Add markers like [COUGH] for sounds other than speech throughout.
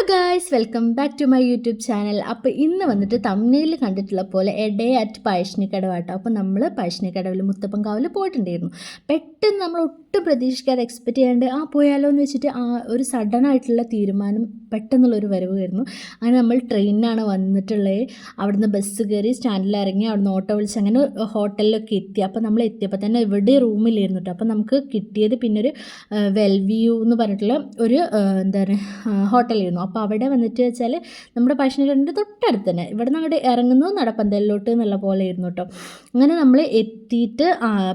Hello guys welcome back to my YouTube channel അപ്പോൾ ഇന്ന് വന്നിട്ട് തമിഴിൽ കണ്ടിട്ടുള്ള പോലെ എ ഡേ അറ്റ് പഴശ്ശിനിക്കടവാട്ടോ. അപ്പോൾ നമ്മൾ പഴശ്ശിനിക്കടവിൽ മുത്തപ്പൻകാവിൽ പോയിട്ടുണ്ടായിരുന്നു. പെട്ടെന്ന് നമ്മൾ ഒട്ടും പ്രതീക്ഷിക്കാതെ എക്സ്പെക്റ്റ് ചെയ്യാണ്ട് ആ പോയാലോ എന്ന് വെച്ചിട്ട് ആ ഒരു സഡൻ ആയിട്ടുള്ള തീരുമാനം പെട്ടെന്നുള്ളൊരു വരവ് വരുന്നു അങ്ങനെ നമ്മൾ ട്രെയിനിനാണ് വന്നിട്ടുള്ളത് അവിടുന്ന് ബസ് കയറി സ്റ്റാൻഡിൽ ഇറങ്ങി അവിടുന്ന് ഓട്ടോ വിളിച്ച് അങ്ങനെ ഹോട്ടലിലൊക്കെ എത്തി. അപ്പോൾ നമ്മൾ എത്തിയപ്പോൾ തന്നെ ഇവിടെ റൂമിലിരുന്നു കേട്ടോ അപ്പോൾ നമുക്ക് കിട്ടിയത് പിന്നെ ഒരു വെൽവ്യൂ എന്ന് പറഞ്ഞിട്ടുള്ള ഒരു എന്താ പറയുക ഹോട്ടലായിരുന്നു അപ്പോൾ അവിടെ വന്നിട്ട് വെച്ചാൽ നമ്മുടെ പഴശ്ശിനിക്കടന്റെ തൊട്ടടുത്ത് തന്നെ. ഇവിടെ നിന്ന് അങ്ങോട്ട് ഇറങ്ങുന്നു നടപ്പന്തലിലോട്ട് എന്നുള്ള പോലെ ആയിരുന്നു കേട്ടോ. അങ്ങനെ നമ്മൾ എത്തിയിട്ട്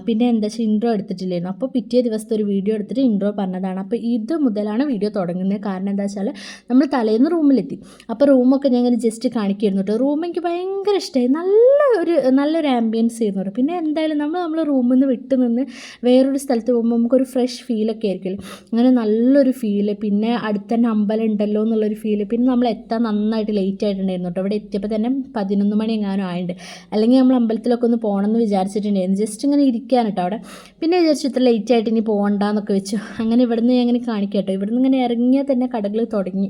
പിന്നെ എന്താ വെച്ചാൽ ഇൻട്രോ എടുത്തിട്ടില്ലായിരുന്നു. അപ്പോൾ പിറ്റേ ദിവസത്തെ ഒരു വീഡിയോ എടുത്തിട്ട് ഇൻട്രോ പറഞ്ഞതാണ്. അപ്പോൾ ഇത് മുതലാണ് വീഡിയോ തുടങ്ങുന്നത്. കാരണം എന്താ വെച്ചാൽ നമ്മൾ തലേന്ന് റൂമിലെത്തി. അപ്പോൾ റൂമൊക്കെ ഞാൻ ഇങ്ങനെ ജസ്റ്റ് കാണിക്കായിരുന്നു കേട്ടോ. റൂം എനിക്ക് ഭയങ്കര ഇഷ്ടമായി നല്ല ഒരു നല്ലൊരു ആംബിയൻസ് ആയിരുന്നു കേട്ടോ. പിന്നെ എന്തായാലും നമ്മൾ നമ്മൾ റൂമിൽ നിന്ന് വിട്ടു നിന്ന് വേറൊരു സ്ഥലത്ത് പോകുമ്പോൾ നമുക്കൊരു ഫ്രഷ് ഫീലൊക്കെ ആയിരിക്കില്ലേ അങ്ങനെ നല്ലൊരു ഫീൽ പിന്നെ അടുത്തന്നെ അമ്പലം ഉണ്ടല്ലോ എന്നുള്ളൊരു ഫീൽ പിന്നെ നമ്മൾ എത്താൻ നന്നായിട്ട് ലേറ്റ് ആയിട്ടുണ്ടായിരുന്നു കേട്ടോ അവിടെ എത്തിയപ്പോൾ തന്നെ പതിനൊന്ന് മണി എങ്ങാനും ആയിട്ടുണ്ട് അല്ലെങ്കിൽ നമ്മൾ അമ്പലത്തിലൊക്കെ ഒന്ന് പോകണം എന്ന് വിചാരിച്ചിട്ടുണ്ടായിരുന്നു. ജസ്റ്റ് ഇങ്ങനെ ഇരിക്കാൻ കേട്ടോ അവിടെ. പിന്നെ വിചാരിച്ചു ഇത്ര ലേറ്റ് ആയിട്ട് ഇനി പോകണ്ടെന്നൊക്കെ വെച്ചു. അങ്ങനെ ഇവിടുന്ന് ഞാൻ ഇങ്ങനെ കാണിക്കാം കേട്ടോ ഇവിടുന്ന് ഇങ്ങനെ ഇറങ്ങിയാൽ തന്നെ കടകൾ തുടങ്ങി.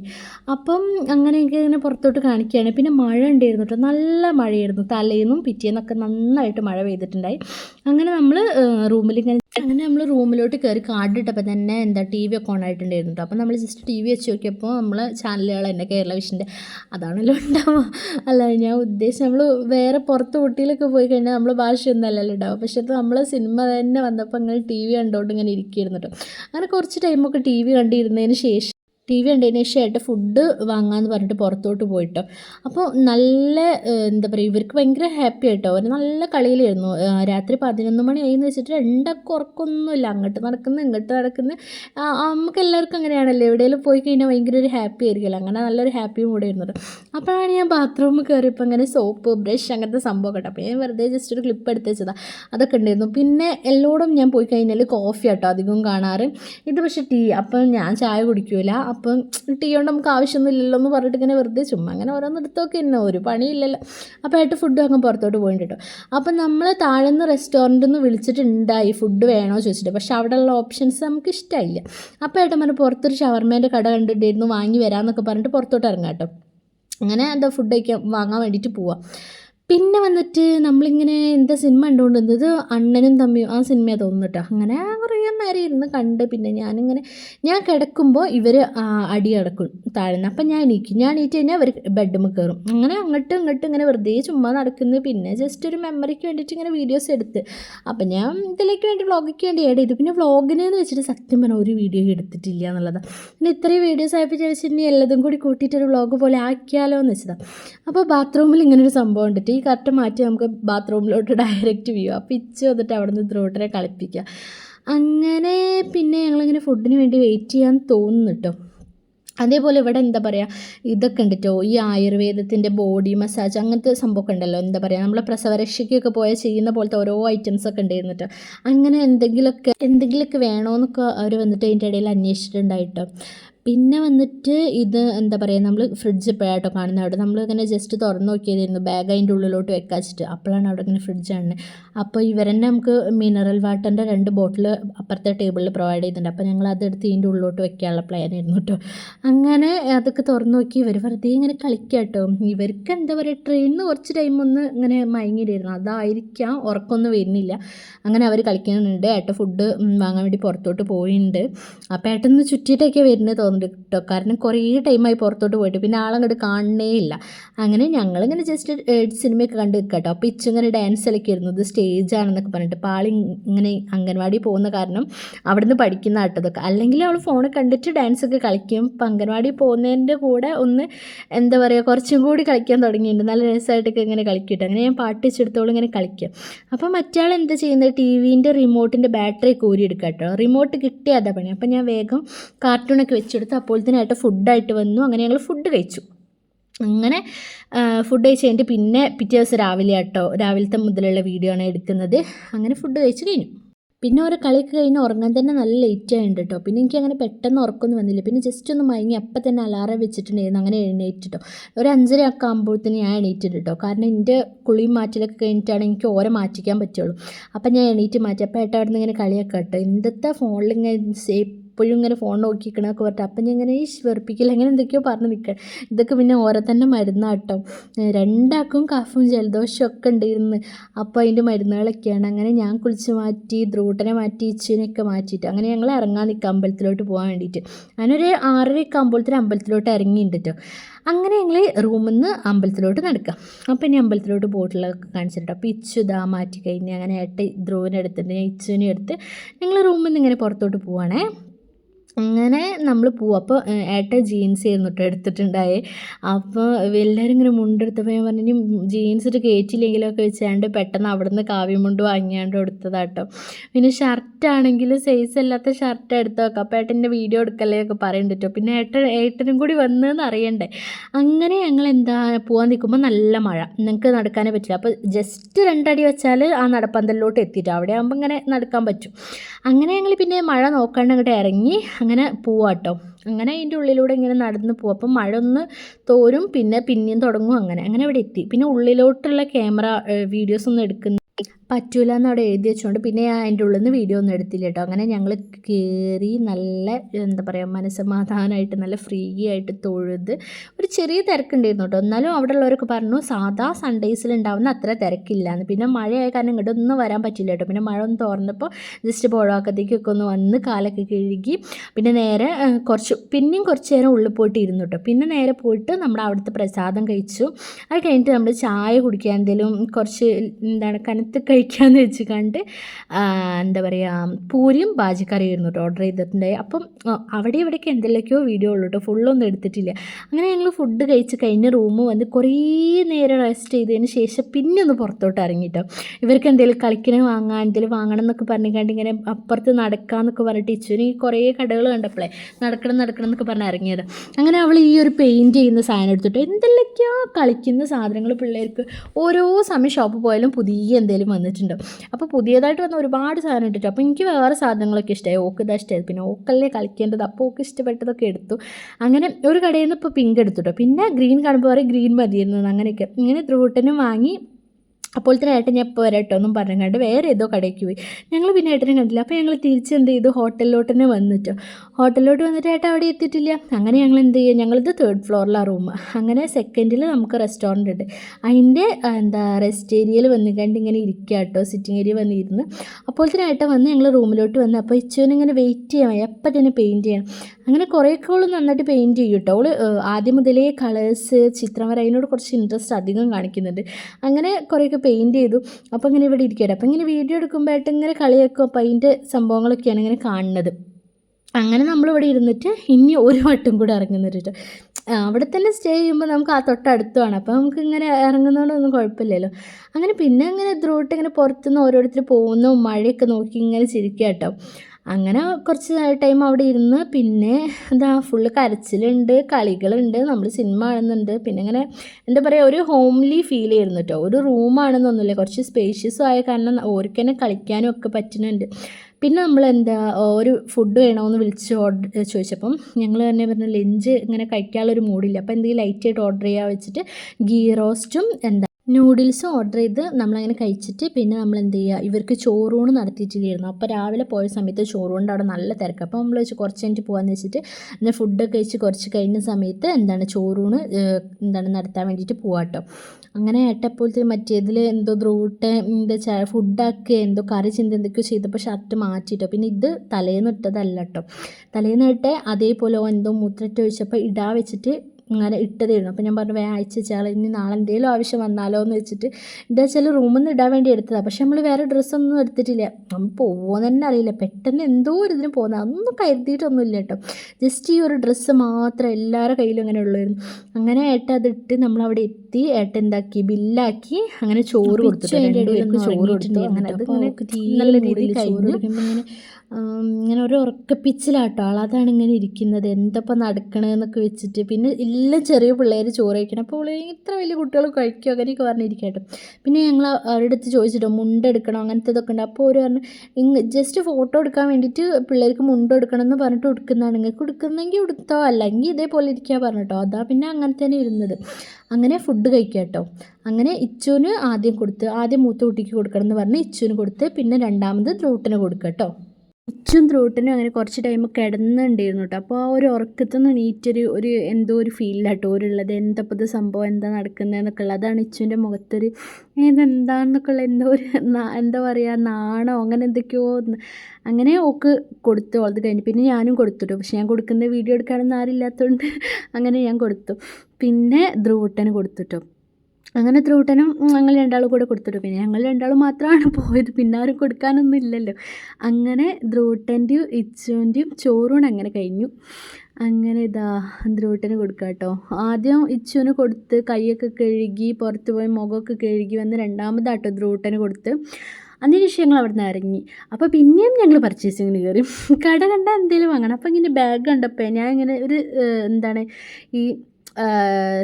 അപ്പം അങ്ങനെ എനിക്ക് ഇങ്ങനെ പുറത്തോട്ട് കാണിക്കുകയാണ് പിന്നെ മഴ ഉണ്ടായിരുന്നു കേട്ടോ നല്ല മഴയായിരുന്നു. തലേന്നും പിറ്റേന്നൊക്കെ നന്നായിട്ട് മഴ പെയ്തിട്ടുണ്ടായി. അങ്ങനെ നമ്മൾ റൂമിൽ ഇങ്ങനെ അങ്ങനെ നമ്മൾ റൂമിലോട്ട് കയറി കാർഡ് ഇട്ടപ്പോൾ തന്നെ എന്താ ടി വി ഒക്കെ ഓൺ ആയിട്ടുണ്ടായിരുന്നു കേട്ടോ അപ്പോൾ നമ്മൾ ജസ്റ്റ് ടി വി വെച്ച് നോക്കിയപ്പോൾ നമ്മൾ ചാനലുകൾ തന്നെ കേരള വിഷന്റെ അതാണല്ലോ ഉണ്ടാവുക. അല്ല ഞാൻ ഉദ്ദേശിച്ചത് നമ്മൾ വേറെ പുറത്ത് കുട്ടിയിലൊക്കെ പോയി കഴിഞ്ഞാൽ നമ്മൾ ഭാഷയൊന്നും അല്ലല്ലോ ഉണ്ടാവും പക്ഷേ അത് നമ്മൾ സിനിമ തന്നെ വന്നപ്പോൾ അങ്ങനെ ടി വി കണ്ടുകൊണ്ട് ഇങ്ങനെ ഇരിക്കുകയായിരുന്നു കേട്ടോ. അങ്ങനെ കുറച്ച് ടൈമൊക്കെ ടി വി കണ്ടിരുന്നതിന് ശേഷം ടി വി കണ്ടതിന് ശേഷമായിട്ട് ഫുഡ് വാങ്ങാമെന്ന് പറഞ്ഞിട്ട് പുറത്തോട്ട് പോയിട്ടോ. അപ്പോൾ നല്ല എന്താ പറയുക ഇവർക്ക് ഭയങ്കര ഹാപ്പി ആയിട്ടോ. അവർ നല്ല കളിയിലായിരുന്നു. രാത്രി പതിനൊന്ന് മണി ആയി എന്ന് വെച്ചിട്ട് രണ്ടൊക്കെ ഉറക്കൊന്നുമില്ല. അങ്ങോട്ട് നടക്കുന്നു ഇങ്ങോട്ട് നടക്കുന്നു. നമുക്ക് എല്ലാവർക്കും അങ്ങനെയാണല്ലോ. എവിടെയെങ്കിലും പോയി കഴിഞ്ഞാൽ ഭയങ്കര ഒരു ഹാപ്പി ആയിരിക്കുമല്ലോ. അങ്ങനെ നല്ലൊരു ഹാപ്പി മൂഡ് കേട്ടോ അപ്പോഴാണ് ഞാൻ ബാത്റൂമിൽ കയറിയപ്പോൾ അങ്ങനെ സോപ്പ് ബ്രഷ് അങ്ങനത്തെ സംഭവം കേട്ടോ അപ്പോൾ ഞാൻ വെറുതെ ജസ്റ്റ് ഒരു ക്ലിപ്പ് എടുത്ത് വെച്ചതാണ് അതൊക്കെ ഉണ്ടായിരുന്നു. പിന്നെ എല്ലോടും ഞാൻ പോയി കഴിഞ്ഞാൽ കോഫി ആട്ടോ അധികവും കാണാറ്. ഇത് പക്ഷേ ടീ അപ്പം ഞാൻ ചായ കുടിക്കൂല. അപ്പം ടീ കൊണ്ട് നമുക്ക് ആവശ്യമൊന്നുമില്ലല്ലോ എന്ന് പറഞ്ഞിട്ട് ഇങ്ങനെ വെറുതെ ചുമ്മാ അങ്ങനെ ഓരോന്ന് എടുത്തൊക്കെ ഇന്ന ഒരു പണിയില്ലല്ലോ. അപ്പോൾ ആയിട്ട് ഫുഡ് വാങ്ങാൻ പുറത്തോട്ട് പോയിട്ട് അപ്പം നമ്മൾ താഴെ നിന്ന് റെസ്റ്റോറന്റിൽ നിന്ന് വിളിച്ചിട്ടുണ്ടായി ഫുഡ് വേണോ ചോദിച്ചിട്ട്. പക്ഷെ അവിടെയുള്ള ഓപ്ഷൻസ് നമുക്ക് ഇഷ്ടമില്ല അപ്പോൾ ഏട്ടൻ പറഞ്ഞു പുറത്തൊരു ഷവർമേന്റെ കട കണ്ടിട്ടായിരുന്നു വാങ്ങി വരാമെന്നൊക്കെ പറഞ്ഞിട്ട് പുറത്തോട്ട് ഇറങ്ങാം കേട്ടോ. അങ്ങനെ എന്താ ഫുഡ് കഴിക്കാൻ വാങ്ങാൻ വേണ്ടിയിട്ട് പോവാം. പിന്നെ വന്നിട്ട് നമ്മളിങ്ങനെ എന്താ സിനിമ കണ്ടുകൊണ്ടിരുന്നത് അണ്ണനും തമ്മിയും ആ സിനിമയാണ് തോന്നുന്നു കേട്ടോ. അങ്ങനെ കുറേ നേരം ഇരുന്ന് കണ്ട് പിന്നെ ഞാനിങ്ങനെ ഞാൻ കിടക്കുമ്പോൾ ഇവർ അടി കിടക്കും താഴ്ന്ന്. അപ്പം ഞാൻ എണീക്കും. ഞാൻ എണീറ്റ് കഴിഞ്ഞാൽ അവർ ബെഡ്മ കയറും അങ്ങനെ അങ്ങോട്ടും ഇങ്ങോട്ടും ഇങ്ങനെ വെറുതെ ചുമ്മാ നടക്കുന്നത് പിന്നെ ജസ്റ്റ് ഒരു മെമ്മറിക്ക് വേണ്ടിയിട്ട് ഇങ്ങനെ വീഡിയോസ് എടുത്ത്. അപ്പം ഞാൻ ഇതിലേക്ക് വേണ്ടി വ്ളോഗിക്ക് വേണ്ടി ആഡ് ചെയ്തു. പിന്നെ വ്ളോഗിനെന്ന് വെച്ചിട്ട് സത്യം പറഞ്ഞാൽ ഒരു വീഡിയോ എടുത്തിട്ടില്ല എന്നുള്ളതാണ് പിന്നെ ഇത്രയും വീഡിയോസ് ആയപ്പോൾ ചോദിച്ചിട്ടുണ്ടെങ്കിൽ എല്ലാതും കൂടി കൂട്ടിയിട്ട് ഒരു വ്ളോഗ് പോലെ ആക്കിയാലോ എന്ന് വെച്ചതാണ് അപ്പോൾ ബാത്റൂമിൽ ഇങ്ങനെ ഒരു സംഭവം ഉണ്ടിട്ട് ഈ കറക്റ്റ് മാറ്റി നമുക്ക് ബാത്റൂമിലോട്ട് ഡയറക്റ്റ് വ്യൂ അപ്പോൾ ഇച്ച് വന്നിട്ട് അവിടെ നിന്ന് ത്രോട്ടിനെ കളിപ്പിക്കുക അങ്ങനെ പിന്നെ ഞങ്ങളിങ്ങനെ ഫുഡിന് വേണ്ടി വെയിറ്റ് ചെയ്യാൻ തോന്നുന്നു കേട്ടോ അതേപോലെ ഇവിടെ എന്താ പറയുക ഇതൊക്കെ ഉണ്ട് കേട്ടോ ഈ ആയുർവേദത്തിന്റെ ബോഡി മസാജ് അങ്ങനത്തെ സംഭവമൊക്കെ ഉണ്ടല്ലോ. എന്താ പറയുക നമ്മളെ പ്രസവരക്ഷയ്ക്കൊക്കെ പോയാൽ ചെയ്യുന്ന പോലത്തെ ഓരോ ഐറ്റംസ് ഒക്കെ ഉണ്ടായിരുന്നു കേട്ടോ അങ്ങനെ എന്തെങ്കിലുമൊക്കെ എന്തെങ്കിലുമൊക്കെ വേണമെന്നൊക്കെ അവർ വന്നിട്ട് അതിന്റെ ഇടയിൽ അന്വേഷിച്ചിട്ടുണ്ടായിട്ടോ പിന്നെ വന്നിട്ട് ഇത് എന്താ പറയുക നമ്മൾ ഫ്രിഡ്ജ് എപ്പോഴാട്ടോ കാണുന്നത് അവിടെ നമ്മൾ ഇങ്ങനെ ജസ്റ്റ് തുറന്നു നോക്കിയതായിരുന്നു. ബാഗ് അതിന്റെ ഉള്ളിലോട്ട് വെക്കാച്ചിട്ട്. അപ്പോഴാണ് അവിടെ ഇങ്ങനെ ഫ്രിഡ്ജ് കാണുന്നത് അപ്പോൾ ഇവർ തന്നെ നമുക്ക് മിനറൽ വാട്ടറിന്റെ രണ്ട് ബോട്ടിൽ അപ്പുറത്തെ ടേബിളിൽ പ്രൊവൈഡ് ചെയ്തിട്ടുണ്ട്. അപ്പോൾ ഞങ്ങൾ അതെടുത്ത് ഇതിന്റെ ഉള്ളിലോട്ട് വെക്കാനുള്ള പ്ലാൻ ആയിരുന്നു കേട്ടോ അങ്ങനെ അതൊക്കെ തുറന്നു നോക്കി ഇവർ വെറുതെ ഇങ്ങനെ കളിക്കുക കേട്ടോ ഇവർക്ക് എന്താ പറയുക ട്രെയിനിൽ കുറച്ച് ടൈം ഒന്ന് ഇങ്ങനെ മയങ്ങിയിരുന്നു അതായിരിക്കാം ഉറക്കമൊന്നും വരുന്നില്ല. അങ്ങനെ അവർ കളിക്കുന്നുണ്ട്. ഏട്ട ഫുഡ് വാങ്ങാൻ വേണ്ടി പുറത്തോട്ട് പോയിട്ടുണ്ട് അപ്പോൾ ഏട്ടൻ ഒന്ന് ചുറ്റിയിട്ടൊക്കെ വരുന്നത് തോന്നുന്നുണ്ട് കേട്ടോ. കാരണം കുറേ ടൈമായി പുറത്തോട്ട് പോയിട്ട് പിന്നെ ആളങ്ങോട്ട് കാണണേ ഇല്ല. അങ്ങനെ ഞങ്ങളിങ്ങനെ ജസ്റ്റ് സിനിമയൊക്കെ കണ്ട് കേട്ടോ. അപ്പോൾ ഇച്ചിങ്ങനെ ഡാൻസ് കളിക്കായിരുന്നു ഇത് സ്റ്റേജാണെന്നൊക്കെ പറഞ്ഞിട്ട് അപ്പോൾ ആൾ ഇങ്ങനെ അംഗൻവാടി പോകുന്ന കാരണം അവിടുന്ന് പഠിക്കുന്ന ആട്ടതൊക്കെ അല്ലെങ്കിൽ അവൾ ഫോണിൽ കണ്ടിട്ട് ഡാൻസ് ഒക്കെ കളിക്കും. അപ്പം അംഗൻവാടി പോകുന്നതിന്റെ കൂടെ ഒന്ന് എന്താ പറയുക കുറച്ചും കൂടി കളിക്കാൻ തുടങ്ങിയിട്ടുണ്ട്. നല്ല രസമായിട്ടൊക്കെ ഇങ്ങനെ കളിക്കട്ടെ അങ്ങനെ ഞാൻ പാട്ട് വെച്ചെടുത്തോളം ഇങ്ങനെ കളിക്കും. അപ്പോൾ മറ്റാൾ എന്താ ചെയ്യുന്നത് ടി വിന്റെ റിമോട്ടിന്റെ ബാറ്ററി കോരി എടുക്കാം കേട്ടോ. റിമോട്ട് കിട്ടിയാതാ പണി. അപ്പോൾ ഞാൻ വേഗം കാർട്ടൂണൊക്കെ വെച്ചെടുത്ത് അപ്പോഴത്തേനായിട്ട് ഫുഡായിട്ട് വന്നു. അങ്ങനെ ഞങ്ങൾ ഫുഡ് കഴിച്ചു. അങ്ങനെ ഫുഡ് കഴിച്ച് കഴിഞ്ഞിട്ട് പിന്നെ പിറ്റേ ദിവസം രാവിലെ ആട്ടോ രാവിലത്തെ മുതലുള്ള വീഡിയോ ആണ് എടുക്കുന്നത്. അങ്ങനെ ഫുഡ് കഴിച്ച് കഴിഞ്ഞു. പിന്നെ ഒരു കളിക്ക് കഴിഞ്ഞ് ഉറങ്ങാൻ തന്നെ നല്ല ലേറ്റ് ആയിട്ടുണ്ട് കേട്ടോ പിന്നെ എനിക്ക് അങ്ങനെ പെട്ടെന്ന് ഉറക്കമൊന്നും വന്നില്ല. പിന്നെ ജസ്റ്റ് ഒന്ന് മയങ്ങി അപ്പം തന്നെ അലാറം വെച്ചിട്ടുണ്ടായിരുന്നു. അങ്ങനെ എഴുന്നേറ്റ് കേട്ടോ ഒരു അഞ്ചര ഒക്കെ ആകുമ്പോഴത്തേന് ഞാൻ എണീറ്റിട്ട് കേട്ടോ കാരണം എന്റെ കുളിയും മാറ്റലൊക്കെ കഴിഞ്ഞിട്ടാണ് എനിക്ക് ഓരോ മാറ്റിക്കാൻ പറ്റുള്ളൂ. അപ്പം ഞാൻ എണീറ്റ് മാറ്റി. അപ്പം ഏട്ടാ അവിടെ നിന്ന് ഇങ്ങനെ കളിയൊക്കെ കേട്ടോ. എന്തത്തെ ഫോണിൽ ഇങ്ങനെ എപ്പോഴും ഇങ്ങനെ ഫോൺ നോക്കിക്കണമൊക്കെ പറഞ്ഞിട്ട്. അപ്പം ഞാൻ ഇങ്ങനെ ഈ വെറുപ്പിക്കില്ല അങ്ങനെ എന്തൊക്കെയോ പറഞ്ഞ് നിൽക്കുക ഇതൊക്കെ പിന്നെ ഓരോ തന്നെ മരുന്നാട്ടോ രണ്ടാക്കും കഫും ജലദോഷവും ഒക്കെ ഉണ്ടായിരുന്നു. അപ്പോൾ അതിന്റെ മരുന്നുകളൊക്കെയാണ് അങ്ങനെ ഞാൻ കുളിച്ച് മാറ്റി ദ്രൂട്ടനെ മാറ്റി ഇച്ചിനെയൊക്കെ മാറ്റിയിട്ട് അങ്ങനെ ഞങ്ങൾ ഇറങ്ങാൻ നിൽക്കുക അമ്പലത്തിലോട്ട് പോകാൻ വേണ്ടിയിട്ട്. അങ്ങനൊരു ആറരയൊക്കെ ആകുമ്പോഴത്തേനും അമ്പലത്തിലോട്ട് ഇറങ്ങിയിട്ടുണ്ട് കേട്ടോ അങ്ങനെ ഞങ്ങൾ റൂമിൽ നിന്ന് അമ്പലത്തിലോട്ട് നടക്കാം അപ്പോൾ ഇനി അമ്പലത്തിലോട്ട് പോയിട്ടുള്ളതൊക്കെ കാണിച്ചിട്ട് അപ്പോൾ ഇച്ചു ഇതാ മാറ്റി കഴിഞ്ഞ് അങ്ങനെ ഏട്ട ധ്രുവനെടുത്തിട്ട് ഞാൻ ഇച്ചുവിനെ എടുത്ത് ഞങ്ങൾ റൂമിൽ നിന്ന് ഇങ്ങനെ പുറത്തോട്ട് പോവാണേ. അങ്ങനെ നമ്മൾ പോവും. അപ്പോൾ ഏട്ട ജീൻസ് ആയിരുന്നു കേട്ടോ എടുത്തിട്ടുണ്ടായേ. അപ്പോൾ എല്ലാവരും ഇങ്ങനെ മുണ്ടെടുത്തപ്പോൾ ഞാൻ പറഞ്ഞു ജീൻസ് ഒരു കയറ്റില്ലെങ്കിലൊക്കെ വെച്ചാണ്ട് പെട്ടെന്ന് അവിടെ നിന്ന് കാവ്യം മുണ്ട് വാങ്ങിയാണ്ട് എടുത്തതാട്ടോ പിന്നെ ഷർട്ട് ആണെങ്കിൽ സൈസ് അല്ലാത്ത ഷർട്ട് എടുത്ത് വെക്കാം. അപ്പോൾ ഏട്ടന്റെ വീഡിയോ എടുക്കല്ലേ ഒക്കെ പറയുന്നുണ്ട് പിന്നെ ഏട്ടൻ ഏട്ടനും കൂടി വന്നതെന്ന് അറിയണ്ടേ. അങ്ങനെ ഞങ്ങൾ എന്താ പോകാൻ നിൽക്കുമ്പോൾ നല്ല മഴ. നിങ്ങൾക്ക് നടക്കാനേ പറ്റില്ല. അപ്പോൾ ജസ്റ്റ് രണ്ടടി വെച്ചാൽ ആ നടപ്പന്തലിലോട്ട് എത്തിയിട്ട് അവിടെ ആകുമ്പോൾ ഇങ്ങനെ നടക്കാൻ പറ്റും. അങ്ങനെ ഞങ്ങൾ പിന്നെ മഴ നോക്കാണ്ട് അങ്ങോട്ട് ഇറങ്ങി. അങ്ങനെ പോവാട്ടോ അങ്ങനെ അതിന്റെ ഉള്ളിലൂടെ ഇങ്ങനെ നടന്ന് പോവും. അപ്പം മഴ ഒന്ന് തോരും പിന്നെ പിന്നെയും തുടങ്ങും അങ്ങനെ. അങ്ങനെ ഇവിടെ എത്തി. പിന്നെ ഉള്ളിലോട്ടുള്ള ക്യാമറ വീഡിയോസ് ഒന്നും എടുക്കുന്ന പറ്റൂല എന്നവിടെ എഴുതി വെച്ചുകൊണ്ട് പിന്നെ ഞാൻ അതിന്റെ ഉള്ളിൽ നിന്ന് വീഡിയോ ഒന്നും എടുത്തില്ല കേട്ടോ അങ്ങനെ ഞങ്ങൾ കയറി നല്ല എന്താ പറയുക മനസ്സമാധാനമായിട്ട് നല്ല ഫ്രീ ആയിട്ട് തൊഴുത് ഒരു ചെറിയ തിരക്കുണ്ടായിരുന്നു കേട്ടോ എന്നാലും അവിടെ ഉള്ളവരൊക്കെ പറഞ്ഞു സാധാ സൺഡേസിൽ ഉണ്ടാവുന്ന അത്ര തിരക്കില്ലാന്ന്. പിന്നെ മഴയായ കാരണം ഇങ്ങോട്ട് ഒന്നും വരാൻ പറ്റില്ല കേട്ടോ പിന്നെ മഴ ഒന്ന് തോർന്നപ്പോൾ ജസ്റ്റ് പുഴവക്കത്തേക്കൊക്കെ ഒന്ന് വന്ന് കാലൊക്കെ കഴുകി പിന്നെ നേരെ കുറച്ച് പിന്നെയും കുറച്ച് നേരം ഉള്ളിൽ പോയിട്ട് ഇരുന്നു കേട്ടോ പിന്നെ നേരെ പോയിട്ട് നമ്മുടെ അവിടുത്തെ പ്രസാദം കഴിച്ചു. അത് കഴിഞ്ഞിട്ട് നമ്മൾ ചായ കുടിക്കാൻ എന്തെങ്കിലും കുറച്ച് എന്താണ് കനത്ത് കഴിക്കാമെന്ന് വെച്ച് കണ്ട് എന്താ പറയുക പൂരിയും ബാജിക്കറിയായിരുന്നു കേട്ടോ ഓർഡർ ചെയ്തിട്ടുണ്ടായി. അപ്പം അവിടെ ഇവിടേക്ക് എന്തെല്ലാമൊക്കെയോ വീഡിയോ ഉള്ളൂ കേട്ടോ ഫുള്ളൊന്നും എടുത്തിട്ടില്ല. അങ്ങനെ ഞങ്ങൾ ഫുഡ് കഴിച്ച് കഴിഞ്ഞ് റൂമ് വന്ന് കുറേ നേരം റെസ്റ്റ് ചെയ്തതിന് ശേഷം പിന്നെ ഒന്ന് പുറത്തോട്ട് ഇറങ്ങിട്ടോ. ഇവർക്ക് എന്തെങ്കിലും കളിക്കണേ വാങ്ങാൻ എന്തെങ്കിലും വാങ്ങണം എന്നൊക്കെ പറഞ്ഞിട്ട് ഇങ്ങനെ അപ്പുറത്ത് നടക്കാമെന്നൊക്കെ പറഞ്ഞിട്ട് ഇച്ചുവിന് കുറേ കടകൾ കണ്ടപ്പോഴേ നടക്കണം നടക്കണം എന്നൊക്കെ പറഞ്ഞ് ഇറങ്ങിയത്. അങ്ങനെ അവൾ ഈ ഒരു പെയിന്റ് ചെയ്യുന്ന സാധനം എടുത്തിട്ട് എന്തെല്ലാം കളിക്കുന്ന സാധനങ്ങൾ പിള്ളേർക്ക് ഓരോ സമയം ഷോപ്പ് പോയാലും പുതിയ എന്തെങ്കിലും വന്നിട്ടുണ്ട്. അപ്പോൾ പുതിയതായിട്ട് വന്ന ഒരുപാട് സാധനം ഇട്ടിട്ട് അപ്പോൾ എനിക്ക് വേറെ സാധനങ്ങളൊക്കെ ഇഷ്ടമായി ഓക്ക് ഇതാ ഇഷ്ടമായി പിന്നെ ഓക്കല്ലേ കളിക്കേണ്ടത്. അപ്പോൾ ഓക്ക് ഇഷ്ടപ്പെട്ടതൊക്കെ എടുത്തു. അങ്ങനെ ഒരു കടയിൽ നിന്ന് ഇപ്പോൾ പിങ്ക് എടുത്തു കേട്ടോ പിന്നെ ഗ്രീൻ കാണുമ്പോൾ പറയും ഗ്രീൻ മതിയായിരുന്നു അങ്ങനെയൊക്കെ. ഇങ്ങനെ ത്രൂട്ടനും വാങ്ങി അപ്പോഴത്തെ ഏട്ടൻ ഞാൻ ഇപ്പോൾ വരട്ടോ ഒന്നും പറഞ്ഞങ്ങാണ്ട് വേറെ ഏതോ കടയ്ക്ക് പോയി. ഞങ്ങൾ പിന്നെ ഏട്ടനെ കണ്ടില്ല. അപ്പോൾ ഞങ്ങൾ തിരിച്ച് എന്ത് ചെയ്തു? ഹോട്ടലിലോട്ട് തന്നെ വന്നിട്ടോ ഹോട്ടലിലോട്ട് വന്നിട്ട് ഏട്ടൻ അവിടെ എത്തിയിട്ടില്ല. അങ്ങനെ ഞങ്ങൾ എന്ത് ചെയ്യുക ഞങ്ങളിത് തേർഡ് ഫ്ലോറിലാണ് റൂം അങ്ങനെ സെക്കൻഡിൽ നമുക്ക് റെസ്റ്റോറന്റ് ഉണ്ട്. അതിന്റെ എന്താ റെസ്റ്റ് ഏരിയയിൽ വന്നിക്കണ്ട് ഇങ്ങനെ ഇരിക്കുക കേട്ടോ. സിറ്റിംഗ് ഏരിയ വന്നിരുന്ന്. തന്നെ ഏട്ടൻ വന്ന് ഞങ്ങൾ റൂമിലോട്ട് വന്ന് അപ്പോൾ ഇച്ചുവിനിങ്ങനെ വെയിറ്റ് ചെയ്യാൻ എപ്പോൾ തന്നെ പെയിന്റ് ചെയ്യണം അങ്ങനെ കുറേയൊക്കെ ഓൾ നന്നായിട്ട് പെയിന്റ് ചെയ്യും കേട്ടോ. അവൾ ആദ്യം മുതലേ കളേഴ്സ് ചിത്രം വരെ അതിനോട് കുറച്ച് ഇൻട്രസ്റ്റ് അധികം കാണിക്കുന്നുണ്ട്. അങ്ങനെ കുറേയൊക്കെ പെയിന്റ് ചെയ്തു. അപ്പോൾ ഇങ്ങനെ ഇവിടെ ഇരിക്കട്ടെ അപ്പോൾ ഇങ്ങനെ വീഡിയോ എടുക്കുമ്പോഴായിട്ട് ഇങ്ങനെ കളിയൊക്കെ അപ്പോൾ സംഭവങ്ങളൊക്കെയാണ് ഇങ്ങനെ കാണുന്നത്. അങ്ങനെ നമ്മളിവിടെ ഇരുന്നിട്ട് ഇനി ഒരു വട്ടം കൂടെ ഇറങ്ങുന്നിട്ട് അവിടെ തന്നെ സ്റ്റേ ചെയ്യുമ്പോൾ നമുക്ക് ആ തൊട്ടടുത്തുമാണ് അപ്പോൾ നമുക്ക് ഇങ്ങനെ ഇറങ്ങുന്നതുകൊണ്ടൊന്നും കുഴപ്പമില്ലല്ലോ. അങ്ങനെ പിന്നെ ഇങ്ങനെ ദ്രോട്ട് ഇങ്ങനെ പുറത്തുനിന്ന് ഓരോരുത്തർ പോകുന്നു മഴയൊക്കെ നോക്കി ഇങ്ങനെ ചിരിക്കുക കേട്ടോ. അങ്ങനെ കുറച്ച് ടൈം അവിടെ ഇരുന്ന് പിന്നെ എന്താ ഫുള്ള് കരച്ചിലുണ്ട് കളികളുണ്ട് നമ്മൾ സിനിമ കാണുന്നുണ്ട്. പിന്നെ ഇങ്ങനെ എന്താ പറയുക ഒരു ഹോംലി ഫീൽ ചെയ്യുന്നു കേട്ടോ ഒരു റൂമാണെന്നൊന്നുമില്ല കുറച്ച് സ്പേഷ്യസും ആയ കാരണം ഓർക്ക് തന്നെ കളിക്കാനും ഒക്കെ പറ്റുന്നുണ്ട്. പിന്നെ നമ്മൾ എന്താ ഒരു ഫുഡ് വേണമെന്ന് വിളിച്ച് ഓർഡർ ചോദിച്ചപ്പം ഞങ്ങൾ തന്നെ പറഞ്ഞു ലഞ്ച് ഇങ്ങനെ കഴിക്കാനുള്ളൊരു മൂഡില്ല അപ്പോൾ എന്തെങ്കിലും ലൈറ്റായിട്ട് ഓർഡർ ചെയ്യാൻ വെച്ചിട്ട് ഗീ റോസ്റ്റും എന്താ നൂഡിൽസ് ഓർഡർ ചെയ്ത് നമ്മളങ്ങനെ കഴിച്ചിട്ട് പിന്നെ നമ്മൾ എന്ത് ചെയ്യുക ഇവർക്ക് ചോറൂണ് നടത്തിയിട്ടില്ലായിരുന്നു. അപ്പോൾ രാവിലെ പോയ സമയത്ത് ചോറൂണിന്റെ അവിടെ നല്ല തിരക്ക്. അപ്പോൾ നമ്മൾ വെച്ച് കുറച്ച് കഴിഞ്ഞിട്ട് പോകാമെന്ന് വെച്ചിട്ട് പിന്നെ ഫുഡൊക്കെ കഴിച്ച് കുറച്ച് കഴിഞ്ഞ സമയത്ത് എന്താണ് ചോറൂണ് എന്താണ് നടത്താൻ വേണ്ടിയിട്ട് പോവാട്ടോ അങ്ങനെ ഏട്ടപ്പോഴത്തെ മറ്റേതിൽ എന്തോ ദ്രൂട്ട് എന്താ ച ഫുഡൊക്കെ എന്തോ കറി ചിന്ത എന്തൊക്കെയോ ചെയ്തപ്പോൾ ഷർട്ട് മാറ്റിയിട്ടോ പിന്നെ ഇത് തലേന്ന് ഇട്ടതല്ല കേട്ടോ തലേന്ന് ഇട്ടേ അതേപോലെ എന്തോ മൂത്രറ്റ് ഒഴിച്ചപ്പോൾ ഇടാ വെച്ചിട്ട് അങ്ങനെ ഇട്ടതായിരുന്നു. അപ്പോൾ ഞാൻ പറഞ്ഞു അയച്ചു വെച്ചാൽ ഇനി നാളെ എന്തെങ്കിലും ആവശ്യം വന്നാലോ എന്ന് വെച്ചിട്ട് എന്താ വെച്ചാൽ റൂമിൽ നിന്ന് ഇടാൻ വേണ്ടി എടുത്തതാണ് പക്ഷെ നമ്മൾ വേറെ ഡ്രസ്സൊന്നും എടുത്തിട്ടില്ല. നമ്മൾ പോകുമെന്ന് തന്നെ അറിയില്ല. പെട്ടെന്ന് എന്തോ ഒരു ഇതിന് പോകുന്നത് അതൊന്നും കരുതിയിട്ടൊന്നുമില്ല കേട്ടോ. ജസ്റ്റ് ഈ ഒരു ഡ്രസ്സ് മാത്രം എല്ലാവരുടെ കയ്യിലും അങ്ങനെ ഉള്ളായിരുന്നു. അങ്ങനെ ഏട്ട അതിട്ട് നമ്മളവിടെ എത്തി. ഏട്ട എന്താക്കി? ബില്ലാക്കി. അങ്ങനെ ചോറ് കൊടുത്തു ചോറ് കൊടുത്തു. അങ്ങനെ അത് നല്ല രീതിയിൽ കഴിഞ്ഞു. ഇങ്ങനെ ഒരു ഉറക്കപ്പിച്ചിലാട്ടോ. ആൾ അതാണ് ഇങ്ങനെ ഇരിക്കുന്നത്. എന്തപ്പോൾ നടക്കണമെന്നൊക്കെ വെച്ചിട്ട്. പിന്നെ എല്ലാം ചെറിയ പിള്ളേർ ചോറ് കഴിക്കണം. അപ്പോൾ ഇത്ര വലിയ കുട്ടികൾ കഴിക്കും? അങ്ങനെയൊക്കെ പറഞ്ഞിരിക്കട്ടോ. പിന്നെ ഞങ്ങൾ അവരുടെ അടുത്ത് ചോദിച്ചിട്ടോ മുണ്ടെടുക്കണം അങ്ങനത്തെ ഇതൊക്കെ ഉണ്ട്. അപ്പോൾ അവർ പറഞ്ഞു ജസ്റ്റ് ഫോട്ടോ എടുക്കാൻ വേണ്ടിയിട്ട് പിള്ളേർക്ക് മുണ്ട് എടുക്കണം എന്ന് പറഞ്ഞിട്ട് ഉടുക്കുന്നതാണ് നിങ്ങൾക്ക് ഉടുക്കുന്നെങ്കിൽ ഉടുത്തോ അല്ലെങ്കിൽ ഇതേപോലെ ഇരിക്കുക പറഞ്ഞിട്ടോ. അതാ പിന്നെ അങ്ങനെ തന്നെ ഇരുന്നത്. അങ്ങനെ ഫുഡ് കഴിക്കുക അങ്ങനെ ഇച്ചുവിന് ആദ്യം കൊടുത്ത് ആദ്യം മൂത്ത കുട്ടിക്ക് കൊടുക്കണം എന്ന് പറഞ്ഞ് ഇച്ചുവിന് കൊടുത്ത് പിന്നെ രണ്ടാമത് ത്രൂട്ടിന് കൊടുക്കുക കേട്ടോ ഇച്ചും ത്രൂട്ടിനും അങ്ങനെ കുറച്ച് ടൈം കിടന്നുണ്ടായിരുന്നു കേട്ടോ അപ്പോൾ ആ ഒരു ഉറക്കത്തു നിന്ന് നീറ്റൊരു ഒരു എന്തോ ഒരു ഫീലിലാട്ടോ ഓരുള്ളത് എന്തപ്പോൾ ഇത് സംഭവം? എന്താ നടക്കുന്നതെന്നൊക്കെ ഉള്ളത് അതാണ് ഇച്ചുവിന്റെ മുഖത്തൊരു ഇതെന്താണെന്നൊക്കെ ഉള്ള എന്തോ ഒരു എന്താ പറയുക നാണോ? അങ്ങനെ എന്തൊക്കെയോ അങ്ങനെ ഓക്ക് കൊടുത്തു. അത് കഴിഞ്ഞ് പിന്നെ ഞാനും കൊടുത്തുട്ടോ പക്ഷെ ഞാൻ കൊടുക്കുന്ന വീഡിയോ എടുക്കാനൊന്നും ആരില്ലാത്തതുകൊണ്ട് [LAUGHS] അങ്ങനെ ഞാൻ കൊടുത്തു. പിന്നെ ധ്രുവട്ടന് കൊടുത്തിട്ടോ അങ്ങനെ ത്രൂട്ടനും ഞങ്ങൾ രണ്ടാളും കൂടെ കൊടുത്തിട്ടു. പിന്നെ ഞങ്ങൾ രണ്ടാളും മാത്രമാണ് പോയത്. പിന്നെ ആരും കൊടുക്കാനൊന്നും ഇല്ലല്ലോ. അങ്ങനെ ധ്രുവട്ടന്റെയും ഇച്ചുവിന്റെയും ചോറൂണ് അങ്ങനെ കഴിഞ്ഞു. അങ്ങനെ ഇതാ ധ്രുവട്ടന് കൊടുക്കാം കേട്ടോ ആദ്യം ഇച്ചുവിന് കൊടുത്ത് കൈയൊക്കെ കഴുകി പുറത്ത് പോയി മുഖമൊക്കെ കഴുകി വന്ന് രണ്ടാമതാട്ടോ ധ്രുവട്ടന് കൊടുത്ത്. അതിനുശേഷം ഞങ്ങൾ അവിടെ നിന്ന് ഇറങ്ങി അപ്പോൾ പിന്നെയും ഞങ്ങൾ പർച്ചേസിങ്ങിന് കയറി കട കണ്ടാൽ എന്തെങ്കിലും വാങ്ങണം. അപ്പോൾ ഇങ്ങനെ ബാഗ് കണ്ടപ്പോൾ ഞാൻ ഇങ്ങനെ ഒരു എന്താണ് ഈ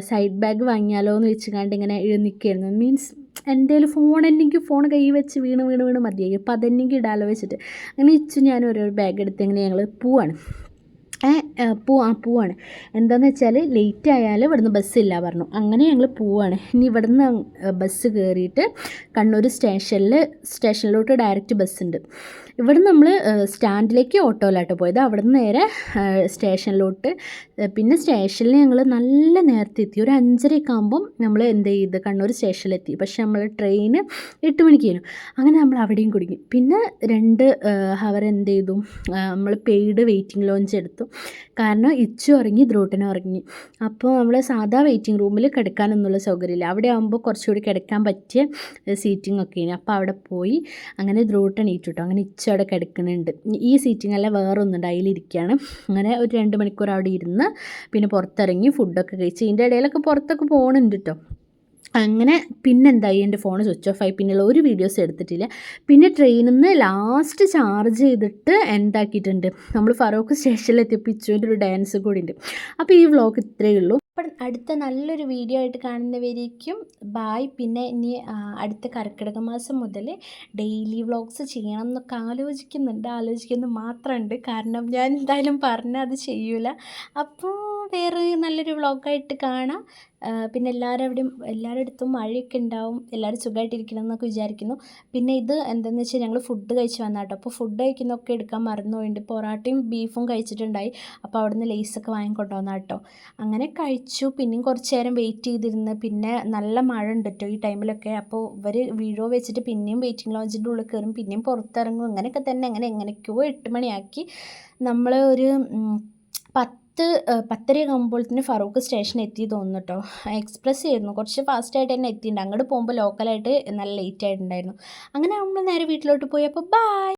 സൈഡ് ബാഗ് വാങ്ങിയാലോ എന്ന് വെച്ച് കണ്ട് ഇങ്ങനെ നിൽക്കുകയായിരുന്നു മീൻസ് എന്റെ കയ്യിൽ ഫോൺ എനിക്ക് ഫോൺ കൈ വെച്ച് വീണ് വീണ് വീണ് മതിയായി. അപ്പോൾ അതെന്നെങ്കിൽ ഇടാലോ വെച്ചിട്ട്. അങ്ങനെ ഇച്ചു ഞാൻ ഓരോ ബാഗ് എടുത്ത് ഇങ്ങനെ ഞങ്ങൾ പോവാണ്. ഏ ഏ, പോ ആ പോവാണ്. എന്താണെന്ന് വെച്ചാൽ ലേറ്റ് ആയാൽ ഇവിടുന്ന് ബസ്സില്ല പറഞ്ഞു. അങ്ങനെ ഞങ്ങൾ പോവാണ്. ഇനി ഇവിടുന്ന് ബസ് കയറിയിട്ട് കണ്ണൂർ സ്റ്റേഷനിൽ സ്റ്റേഷനിലോട്ട് ഡയറക്റ്റ് ബസ് ഉണ്ട് ഇവിടുന്ന് നമ്മൾ സ്റ്റാൻഡിലേക്ക് ഓട്ടോയിലാട്ടോ പോയത്. അവിടുന്ന് നേരെ സ്റ്റേഷനിലോട്ട് പിന്നെ സ്റ്റേഷനിൽ ഞങ്ങൾ നല്ല നേരത്തെ എത്തി. ഒരു അഞ്ചരയൊക്കെ ആകുമ്പം നമ്മൾ എന്ത് ചെയ്ത് കണ്ണൂർ സ്റ്റേഷനിലെത്തി പക്ഷേ നമ്മൾ ട്രെയിൻ എട്ട് മണിക്ക് കഴിഞ്ഞു അങ്ങനെ നമ്മൾ അവിടെയും കുടുങ്ങി. പിന്നെ രണ്ട് ഹവർ എന്ത് ചെയ്തു? നമ്മൾ പെയ്ഡ് വെയിറ്റിംഗ് ലോഞ്ച് എടുത്തു. കാരണം ഇച്ചു ഉറങ്ങി ദ്രൂട്ടനും ഉറങ്ങി. അപ്പോൾ നമ്മൾ സാധാ വെയിറ്റിംഗ് റൂമിൽ കിടക്കാനൊന്നുള്ള സൗകര്യമില്ല. അവിടെ ആകുമ്പോൾ കുറച്ചുകൂടി കിടക്കാൻ പറ്റിയ സീറ്റിംഗ് ഒക്കെ ആണ് അപ്പോൾ അവിടെ പോയി അങ്ങനെ ദ്രൂട്ടൻ ഈറ്റുട്ടോ അങ്ങനെ ഇച്ചു അവിടെ കിടക്കുന്നുണ്ട്. ഈ സീറ്റിംഗ് അല്ല വേറെ ഒന്നുണ്ട് അതിലിരിക്കുകയാണ് അങ്ങനെ ഒരു രണ്ട് മണിക്കൂർ അവിടെ ഇരുന്ന് പിന്നെ പുറത്തിറങ്ങി ഫുഡൊക്കെ കഴിച്ച്. ഇതിന്റെ ഇടയിലൊക്കെ പുറത്തൊക്കെ പോകണുണ്ട് കേട്ടോ അങ്ങനെ പിന്നെന്തായി? എന്റെ ഫോൺ സ്വിച്ച് ഓഫ് ആയി. പിന്നെയുള്ള ഒരു വീഡിയോസ് എടുത്തിട്ടില്ല. പിന്നെ ട്രെയിനിൽ നിന്ന് ലാസ്റ്റ് ചാർജ് ചെയ്തിട്ട് എന്താക്കിയിട്ടുണ്ട്? നമ്മൾ ഫറൂഖ് സ്റ്റേഷനിലെത്തിയപ്പോൾ ഇച്ചുവിന്റെ ഒരു ഡാൻസ് കൂടി ഉണ്ട്. അപ്പോൾ ഈ വ്ളോഗ് ഇത്രയേ ഉള്ളൂ. അപ്പം അടുത്ത നല്ലൊരു വീഡിയോ ആയിട്ട് കാണുന്നവരേക്കും ബായ് പിന്നെ ഇനി അടുത്ത കർക്കിടക മാസം മുതൽ ഡെയിലി വ്ളോഗ്സ് ചെയ്യണം എന്നൊക്കെ ആലോചിക്കുന്നുണ്ട്. ആലോചിക്കുന്നു മാത്രമുണ്ട്. കാരണം ഞാൻ എന്തായാലും പറഞ്ഞാൽ അത് ചെയ്യൂല. അപ്പോൾ വേറെ നല്ലൊരു വ്ളോഗായിട്ട് കാണാം. പിന്നെ എല്ലാവരും അവിടെയും എല്ലാവരുടെ അടുത്തും മഴയൊക്കെ ഉണ്ടാവും. എല്ലാവരും സുഖമായിട്ടിരിക്കണം എന്നൊക്കെ വിചാരിക്കുന്നു. പിന്നെ ഇത് എന്താണെന്ന് വെച്ചാൽ ഞങ്ങൾ ഫുഡ് കഴിച്ച് വന്നാട്ടോ അപ്പോൾ ഫുഡ് കഴിക്കുന്നൊക്കെ എടുക്കാൻ മറന്നുപോയിട്ടുണ്ട് പൊറാട്ടയും ബീഫും കഴിച്ചിട്ടുണ്ടായി. അപ്പോൾ അവിടുന്ന് ലേസൊക്കെ വാങ്ങിക്കൊണ്ടുവന്ന കേട്ടോ അങ്ങനെ കഴിച്ചു. പിന്നെയും കുറച്ച് നേരം വെയിറ്റ് ചെയ്തിരുന്ന്. പിന്നെ നല്ല മഴ ഉണ്ട് കേട്ടോ ഈ ടൈമിലൊക്കെ അപ്പോൾ ഇവർ വീഴോ വെച്ചിട്ട് പിന്നെയും വെയിറ്റിംഗ് ലോഞ്ചിന്റെ ഉള്ളിൽ കയറും പിന്നെയും പുറത്തിറങ്ങും. അങ്ങനെയൊക്കെ തന്നെ. അങ്ങനെ എങ്ങനെയൊക്കെയോ എട്ട് മണിയാക്കി. നമ്മൾ ഒരു പത്ത് പത്തര പത്തരയൊക്കെ ആകുമ്പോഴത്തേന് ഫറൂഖ് സ്റ്റേഷൻ എത്തി തോന്നുന്നു കേട്ടോ എക്സ്പ്രസ് ആയിരുന്നു. കുറച്ച് ഫാസ്റ്റായിട്ട് തന്നെ എത്തിയിട്ടുണ്ട്. അങ്ങോട്ട് പോകുമ്പോൾ ലോക്കലായിട്ട് നല്ല ലേറ്റ് ആയിട്ടുണ്ടായിരുന്നു. അങ്ങനെ നമ്മൾ നേരെ വീട്ടിലോട്ട് പോയി. അപ്പോൾ ബൈ